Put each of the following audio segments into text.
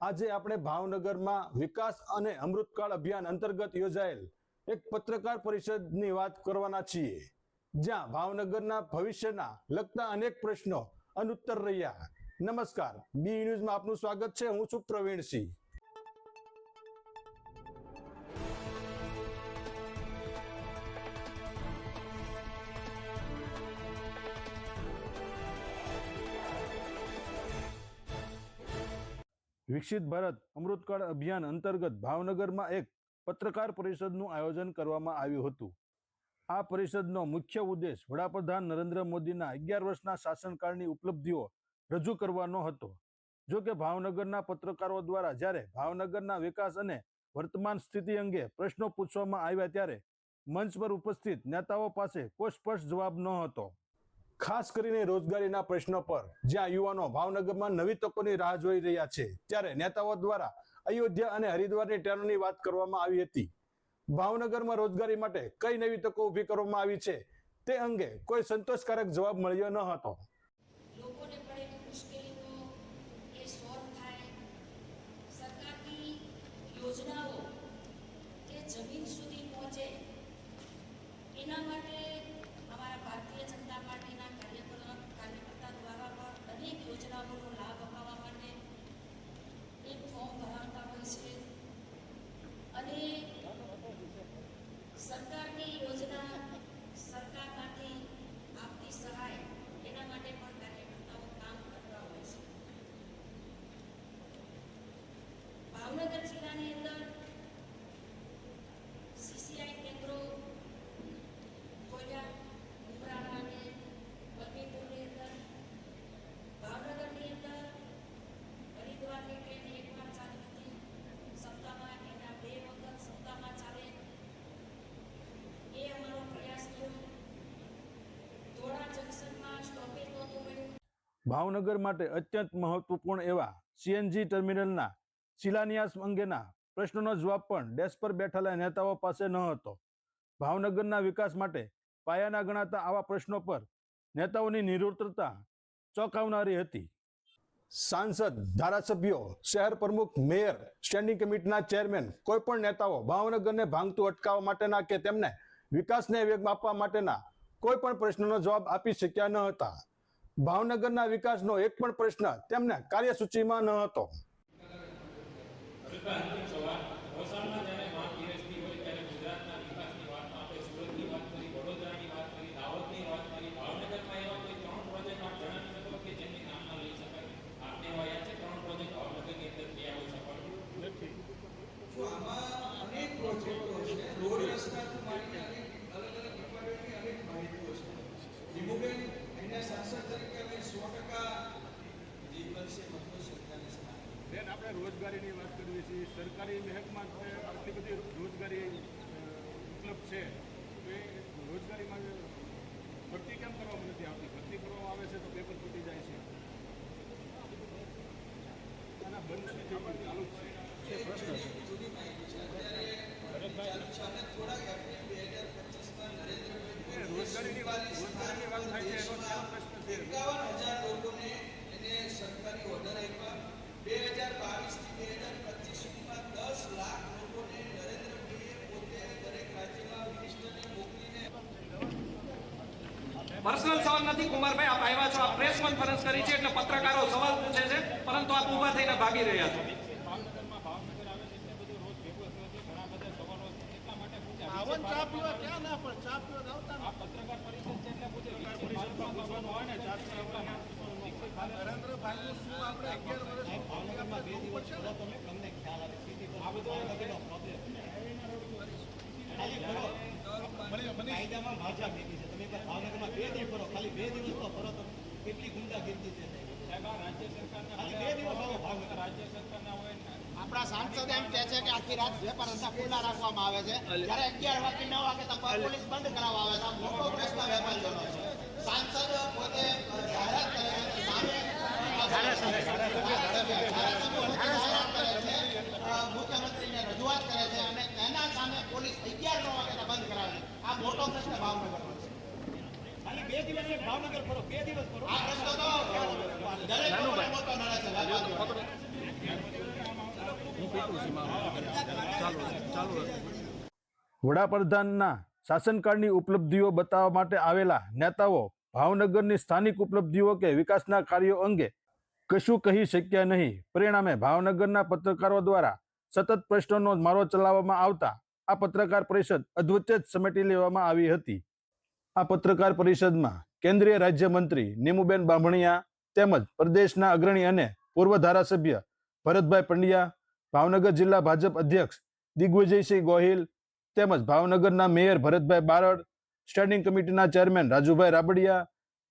આજે આપણે ભાવનગરમાં વિકાસ અને અમૃતકાળ અભિયાન અંતર્ગત યોજાયેલ એક પત્રકાર પરિષદની વાત કરવાના છીએ, જ્યાં ભાવનગરના ભવિષ્યના લગતા અનેક પ્રશ્નો અનુત્તર રહ્યા. નમસ્કાર. બી ન્યૂઝમાં આપનું સ્વાગત છે. હું છું પ્રવીણસિંહ. વિકસિત ભારત અમૃતકાળ અભિયાન અંતર્ગત ભાવનગરમાં એક પત્રકાર પરિષદનું આયોજન કરવામાં આવ્યું હતું. આ પરિષદનો મુખ્ય ઉદ્દેશ વડાપ્રધાન નરેન્દ્ર મોદીના અગિયાર વર્ષના શાસનકાળની ઉપલબ્ધિઓ રજૂ કરવાનો હતો. જો કે ભાવનગરના પત્રકારો દ્વારા જ્યારે ભાવનગરના વિકાસ અને વર્તમાન સ્થિતિ અંગે પ્રશ્નો પૂછવામાં આવ્યા ત્યારે મંચ પર ઉપસ્થિત નેતાઓ પાસે કોઈ સ્પષ્ટ જવાબ ન હતો ખાસ કરીને રોજગારીના પ્રશ્નો પર, જ્યાં યુવાનો ભાવનગરમાં નવી તકોની રાહ જોઈ રહ્યા છે, ત્યારે નેતાઓ દ્વારા અયોધ્યા અને હરિદ્વારની ટ્રેનોની વાત કરવામાં આવી હતી. ભાવનગરમાં રોજગારી માટે કઈ નવી તકો ઊભી કરવામાં આવી છે, તે અંગે કોઈ સંતોષકારક જવાબ મળ્યો ન હતો. સરકારની યોજના સરકારમાંથી આપતી સહાય એના માટે પણ કાર્યકર્તાઓ કામ કરતા હોય છે. ભાવનગર જિલ્લાની ભાવનગર માટે અત્યંત મહત્વપૂર્ણ એવા સીએનજી ટર્મિનલના શિલાન્યાસ અંગેના પ્રશ્નોનો જવાબ પણ ડેસ્ક પર બેઠેલા નેતાઓ પાસે ન હતો. ભાવનગરના વિકાસ માટે પાયાના ગણાતા આવા પ્રશ્નો પર નેતાઓની નિરુત્તરતા ચોંકાવનારી હતી. સાંસદ, ધારાસભ્યો, શહેર પ્રમુખ, મેયર, સ્ટેન્ડિંગ કમિટીના ચેરમેન કોઈ પણ નેતાઓ ભાવનગરને ભાંગતું અટકાવવા માટેના કે તેમને વિકાસને વેગ આપવા માટેના કોઈ પણ પ્રશ્નનો જવાબ આપી શક્યા ન હતા. ભાવનગરના વિકાસનો એક પણ પ્રશ્ન તેમને કાર્યસૂચિમાં ન હતો. હલકા અંતિમ વિકાસની વાતમાં આપણે સુરતની વાત કરી વડોદરાની વાત કરી દાહોદની વાત કરી ભાવનગરમાં એવા કોઈ ત્રણ પ્રોજેક્ટ આપ જણાવી શકો કે જેમની નામના લઈ શકાય આપને એવા યાદ છે ત્રણ પ્રોજેક્ટ ભાવનગરની અંદર થયા હોય સફળ જો આમાં અનેક પ્રોજેક્ટો છે રોડ રસ્તાથી માંડીને અનેક અલગ અલગ ડિપાર્ટમેન્ટની અનેક માહિતીઓ છે નિમુબેન એના સાંસદ તરીકે અમે સો ટકા જે બનશે મતનો સરકારની સમાન બેન આપણે રોજગારીની વાત કરીએ છીએ સરકારી મહેકમાં આટલી બધી રોજગારી ઉપલબ્ધ છે. તો એ રોજગારીમાં ભરતી કેમ કરવામાં નથી આવતી ભરતી કરવામાં આવે છે તો પેપર તૂટી જાય છે આના બંધ નથી થયું પણ ચાલુ જ છે એ જૂની જૂની માહિતી છે અત્યારે ચાલુ છે અને થોડાક એપ્રિલ બે હજાર પચીસમાં નરેન્દ્રભાઈ એ રોજગારીની વાત રોજગારીની વાત થાય છે એનો ક્યાં પ્રશ્ન છે એકાવન હજાર લોકોને એને સરકારી ઓર્ડર આપ્યા બે હજાર બાવીસથી બે હજાર પચીસ સુધીમાં દસ લાખ લોકોને નરેન્દ્રભાઈએ પોતે દરેક રાજ્યમાં મિનિસ્ટરને મોકલીને પર્સનલ સવાલ નથી કુમારભાઈ આપ આવ્યા છો આ પ્રેસ કોન્ફરન્સ કરી છે એટલે પત્રકારો સવાલ પૂછે છે પરંતુ આપ ઊભા થઈને ભાગી રહ્યા છો. ભાવનગરમાં ભાવનગર આવે છે બધું રોજ ભેગું ઘણા બધા સવાલો એટલા માટે પૂછ્યા આ પત્રકાર પરિષદ છે એટલે પૂછે વિકસિત ભારતમાં કરવાનું હોય ને જાતને એટલા વિકસિત ભારત ભાવનગરમાં બે દિવસ કરો તમે તમને ખ્યાલ આવે સ્થિતિ આ બધું કાયદામાં ભાજપ ભેગી છે. તમે ભાવનગરમાં બે દિવસ ફરો. ખાલી બે દિવસ તો ફરો તો કેટલી ગુંડાગીર્દી છે રાજ્ય સરકારના ખાલી બે દિવસ હવે ભાવનગર. રાજ્ય સરકારના હોય આપણા સાંસદ એમ કહે છે કે આખી રાત વેપાર ધંધા ખુલ્લા રાખવામાં આવે છે. જ્યારે અગિયાર વાગે નવ વાગે તો પોલીસ બંધ કરાવવા આવે છે. મોટો પ્રશ્ન વેપારીઓનો છે. સાંસદ પોતે જાહેરાત કરે છે સામે ધારાસભ્ય. દિવસ ભાવનગર ફરો બે દિવસ ફરો. આ પ્રશ્ન તો દરેક મોટો નડે છે. વેપારીઓને. વડાપ્રધાનના શાસનકાળની ઉપલબ્ધિઓ બતાવવા માટે આવેલા નેતાઓ ભાવનગરની સ્થાનિક ઉપલબ્ધિઓ કે વિકાસના કાર્યો અંગે કશું કહી શક્યા નહીં. પરિણામે ભાવનગરના પત્રકારો દ્વારા સતત પ્રશ્નોનો મારો ચલાવવામાં આવતા આ પત્રકાર પરિષદ અધવચ્ચે જ સમેટી લેવામાં આવી હતી. આ પત્રકાર પરિષદમાં કેન્દ્રીય રાજ્યમંત્રી નીમુબેન બાંભણિયા તેમજ પ્રદેશના અગ્રણી અને પૂર્વ ધારાસભ્ય ભરતભાઈ પંડ્યા, ભાવનગર જિલ્લા ભાજપ અધ્યક્ષ દિગ્વિજયસિંહ ગોહિલ તેમજ ભાવનગરના મેયર ભરતભાઈ બારડ, સ્ટેન્ડિંગ કમિટીના ચેરમેન રાજુભાઈ રાબડિયા,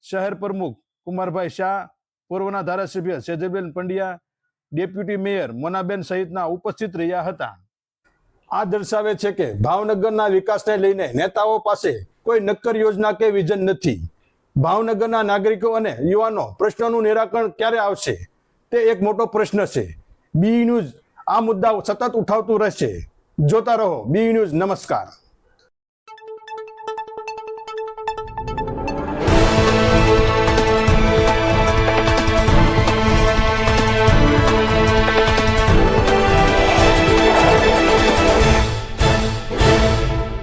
શહેર પ્રમુખ કુમારભાઈ શાહ, પૂર્વના ધારાસભ્ય સેજલબેન પંડ્યા, ડેપ્યુટી મેયર મોનાબેન સહિતના ઉપસ્થિત રહ્યા હતા. આ દર્શાવે છે કે ભાવનગરના વિકાસને લઈને નેતાઓ પાસે કોઈ નક્કર યોજના કે વિઝન નથી. ભાવનગરના નાગરિકો અને યુવાનો પ્રશ્નોનું નિરાકરણ ક્યારે આવશે? તે એક મોટો પ્રશ્ન છે. બી ન્યૂઝ આ મુદ્દા સતત ઉઠાવતું રહેશે. જોતા રહો. બી ન્યૂઝ નમસ્કાર.